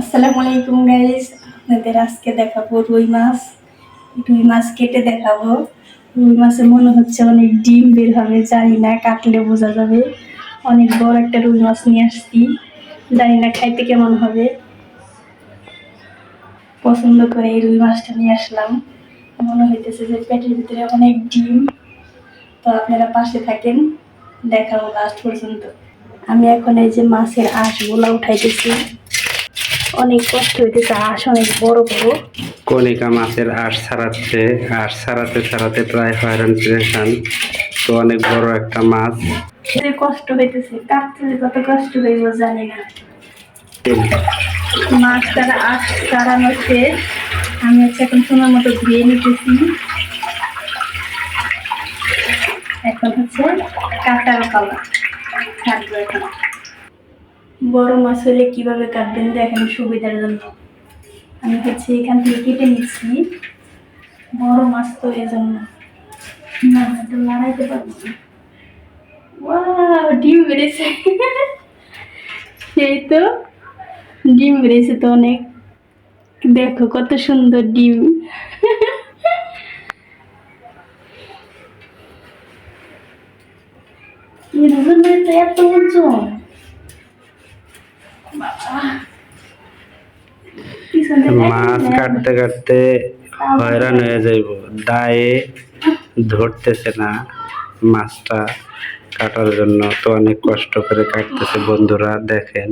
আসসালামু আলাইকুম গাইস আপনাদের আজকে দেখাবো রুই মাছ। রুই মাছ কেটে দেখাবো। রুই মাছে মনে হচ্ছে অনেক ডিম বের হবে, জানি না, কাটলে বোঝা যাবে। অনেক বড় একটা রুই মাছ নিয়ে আসছি। জানি না খাইতে কেমন হবে। পছন্দ করে এই রুই মাছটা নিয়ে আসলাম। মনে হইতেছে যে পেটের ভিতরে অনেক ডিম। তো আপনারা পাশে থাকেন, দেখাবো লাস্ট পর্যন্ত। আমি এখন এই যে মাছের আঁশগুলা উঠাইতেছি। অনেক কষ্ট হইতেছে আঁশ অনেক বড় বড়। কণিকা মাছের আঁশ ছাড়াচ্ছে আঁশ ছাড়াতে ছাড়াতে প্রায় হয়রান পেরেছান তো অনেক বড় একটা মাছ। যে কষ্ট হইতেছে কাটতে কত কষ্ট হইব জানি না। মাছ তারা আঁশ ছাড়ানো শেষ। আমি হচ্ছে এখন সময় মতো ধুয়ে নিতেছি। এখন হচ্ছে কাটার পালা। কাটবো এখন। বড় মাছ হলে কীভাবে কাটবেন দেখেন সুবিধার জন্য। আমি হচ্ছে এখান থেকে কেটে নিচ্ছি। বড় মাছ তো এই জন্য না, এটা লড়াইতে পারছি ডিম বেড়েছে। সেই তো, ডিম বেড়েছে তো অনেক। দেখো কত সুন্দর ডিম। তো এত পিছনে মাছ কাটতে কাটতে হয়রান হয়ে যাইব। দায়ে ধরতেছে না মাছটা কাটার জন্য। তো অনেক কষ্ট করে কাটতেছে। বন্ধুরা, দেখেন,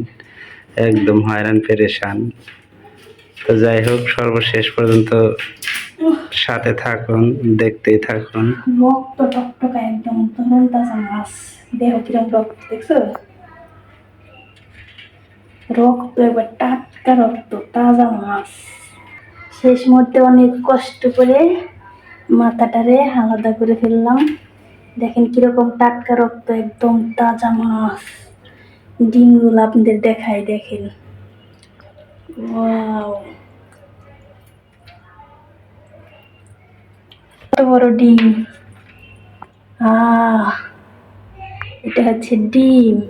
একদম হয়রান, পেরেশান। তো যাই হোক, সর্বশেষ পর্যন্ত সাথে থাকুন, দেখতেই থাকুন। রক্ত টকটকা একদম দেহ কিরম রক্ত, দেখছ? রক্ত এবার টাটকা রক্ত তাজা মাছ। শেষ মুহূর্তে অনেক কষ্ট করে মাথাটারে আলাদা করে ফেললাম। দেখেন কীরকম টাটকা রক্ত একদম তাজা মাছ। ডিমগুলো আপনাদের দেখায় দেখেন। বড় ডিম। আহ, এটা হচ্ছে ডিম?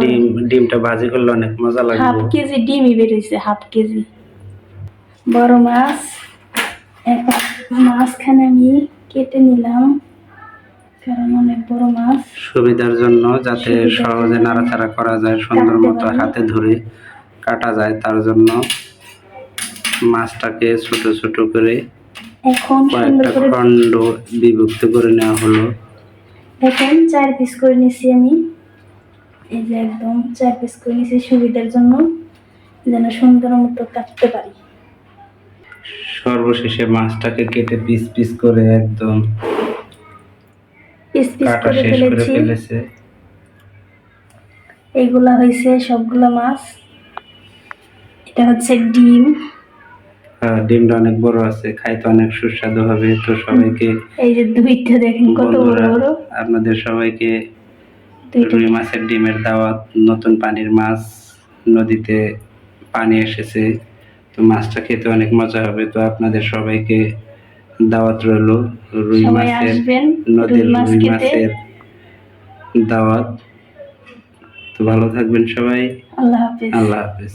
ডিম ডিমটা ভাজি করলে অনেক মজা হাফ কেজি ডিমই বেরোইছে হাফ কেজি। বড় মাছ মাছখানে আমি কেটে নিলাম কারণ অনেক বড় মাছ। সুবিধার জন্য যাতে সহজে। নাড়াচাড়া করা যায় সুন্দর মতো হাতে ধরে কাটা যায় তার জন্য মাছটাকে ছোট ছোট করে এখন কয়েকটা খণ্ড বিভক্ত করে নেওয়া হলো। দেখেন চার পিস করে নিছি আমি। এই যে একদম চার পিস করে নিছি সুবিধার জন্য যেন সুন্দর মতো কাটতে পারি। সর্বশেষে মাছটাকে কেটে পিস পিস করে একদম পিস পিস করে ফেলেছি। এইগুলা হয়েছে সবগুলা মাছ। এটা হচ্ছে ডিম। হ্যাঁ, ডিমটা অনেক বড় আছে খাইতে অনেক সুস্বাদু হবে। তো সবাইকে এই যে দুইটা দেখেন কত বড় বড়। আপনাদের সবাইকে রুই মাছের ডিমের দাওয়াত নতুন পানির মাছ নদীতে পানি এসেছে তো মাছটা খেতে অনেক মজা হবে। তো আপনাদের সবাইকে দাওয়াত রইল রুই মাছের নদীর রুই মাছের দাওয়াত। তো ভালো থাকবেন সবাই। আল্লাহ হাফিজ। আল্লাহ হাফেজ।